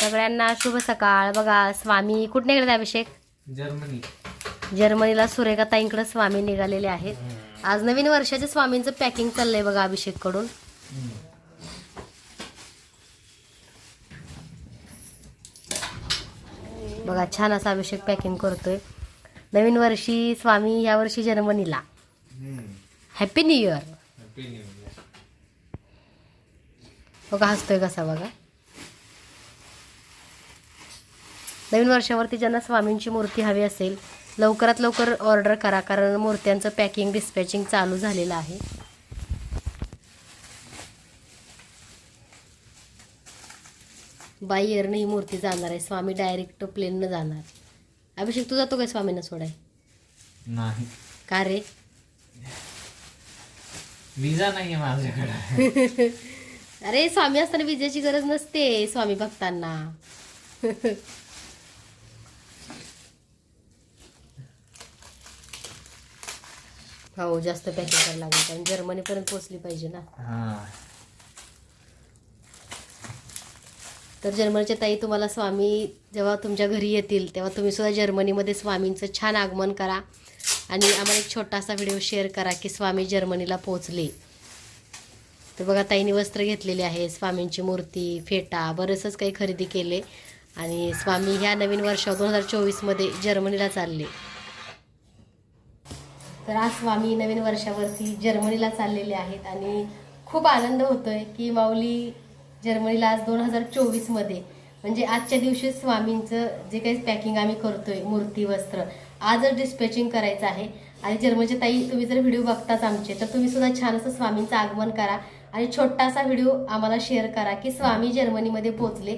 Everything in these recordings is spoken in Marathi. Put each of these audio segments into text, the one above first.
सगळ्यांना शुभ सकाळ. बघा स्वामी कुठे निघाले अभिषेक? जर्मनी. जर्मनीला सुरेखा ताईंकडे स्वामी निघालेले आहेत. आज नवीन वर्षाच्या स्वामींचं पॅकिंग चाललंय बघा अभिषेककडून बघा छान असा अभिषेक पॅकिंग करतोय. नवीन वर्षी स्वामी या वर्षी जर्मनीला. Happy new year happy new year बघा हसतोय कसा बघा. नवीन वर्षावरती ज्यांना स्वामींची मूर्ती हवी असेल लवकरात लवकर ऑर्डर करा कारण मूर्त्यांचं पॅकिंग डिस्पॅचिंग चालू झालेलं आहे. बाई एअरनं ही मूर्ती जाणार आहे. स्वामी डायरेक्ट प्लेननं जाणार. अभिषेक तू जातो काय स्वामींना सोडाय नाही. का रे? विजा नाहीये माझ्याकडे. अरे स्वामी असताना विजेची गरज नसते स्वामी भक्तांना. हो जास्त पॅकिंग करायला लागेल? कारण जर्मनीपर्यंत पोहोचली पाहिजे ना. हा. तर जर्मनीच्या ताई तुम्हाला स्वामी जेव्हा तुमच्या घरी येतील तेव्हा तुम्ही सुद्धा जर्मनीमध्ये स्वामींचं छान आगमन करा. आणि आम्हाला एक छोटासा व्हिडिओ शेअर करा की स्वामी जर्मनीला पोहोचले. तर बघा ताईने वस्त्र घेतलेले आहे स्वामींची मूर्ती फेटा बरेचसं काही खरेदी केले. आणि स्वामी ह्या नवीन वर्ष दोन हजार चोवीसमध्ये जर्मनीला चालले. तर आज स्वामी नवीन वर्षावरती जर्मनीला चाललेले आहेत आणि खूप आनंद होतोय की माऊली जर्मनीला आज दोन हजार चोवीसमध्ये म्हणजे आजच्या दिवशी स्वामींचं जे काही पॅकिंग आम्ही करतोय मूर्ती वस्त्र आजच डिस्पॅचिंग करायचं आहे आणि जर्मनीच्या ताई तुम्ही जर व्हिडिओ बघताच आमचे तर तुम्ही सुद्धा छान असं स्वामींचं आगमन करा आणि छोटासा व्हिडिओ आम्हाला शेअर करा की स्वामी जर्मनीमध्ये पोचले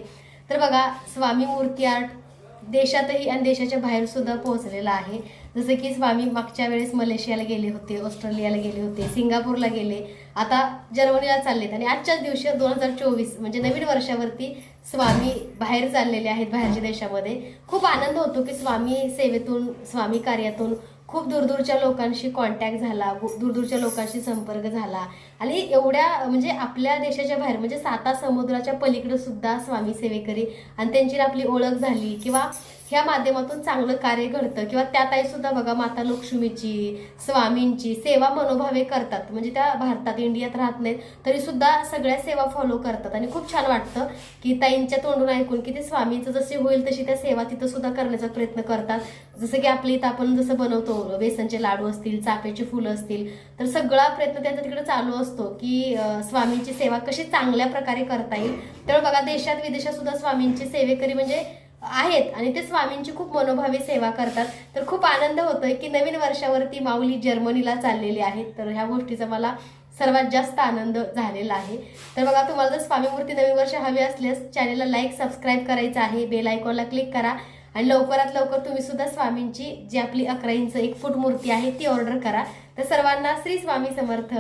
तर बघा स्वामी मूर्ती आर्ट देशातही आणि देशाच्या बाहेर सुद्धा पोहोचलेला आहे. जसं की स्वामी मागच्या वेळेस मलेशियाला गेले होते ऑस्ट्रेलियाला गेले होते सिंगापूरला गेले. आता जर्मनीला चाललेत आणि आजच्याच दिवशी दोन हजार चोवीस म्हणजे नवीन वर्षावरती स्वामी बाहेर चाललेले आहेत बाहेरच्या देशामध्ये. खूप आनंद होतो की स्वामी सेवेतून स्वामी कार्यातून खूप दूरदूरच्या लोकांशी कॉन्टॅक्ट झाला दूरदूरच्या लोकांशी संपर्क झाला. आणि एवढ्या म्हणजे आपल्या देशाच्या बाहेर म्हणजे साता समुद्राच्या पलीकडे सुद्धा स्वामी सेवेकरी आणि त्यांची आपली ओळख झाली किंवा ह्या माध्यमातून चांगलं कार्य घडतं. किंवा त्या ताई सुद्धा बघा माता लक्ष्मीची स्वामींची सेवा मनोभावे करतात. म्हणजे त्या भारतात इंडियात राहत नाहीत तरी सुद्धा सगळ्या सेवा फॉलो करतात. आणि खूप छान वाटतं की ताईंच्या तोंडून ऐकून की ते स्वामीचं जसे होईल तशी त्या सेवा तिथं सुद्धा करण्याचा प्रयत्न करतात. जसं की आपली इथं आपण जसं बनवतो बेसनचे लाडू असतील चाफ्याची फुलं असतील तर सगळा प्रयत्न त्यांचा तिकडे चालू असतो की स्वामींची सेवा कशी चांगल्या प्रकारे करता येईल. तर बघा देशात विदेशात सुद्धा स्वामींची सेवेकरी म्हणजे आहेत. आणि ते स्वामींची खूप मनोभावी सेवा करतात. तर खूप आनंद होतोय की नवीन वर्षावरती माऊली जर्मनीला चाललेली आहेत. तर ह्या गोष्टीचा मला सर्वात जास्त आनंद झालेला आहे. तर बघा तुम्हाला जर स्वामी मूर्ती नवीन वर्ष हवी असल्यास चॅनेलला लाईक सबस्क्राईब करायचं आहे. बेल आयकॉनला क्लिक करा. आणि लवकरात लवकर तुम्ही सुद्धा स्वामींची जी आपली अकरा इंच एक फूट मूर्ती आहे ती ऑर्डर करा. तर सर्वांना श्री स्वामी समर्थ.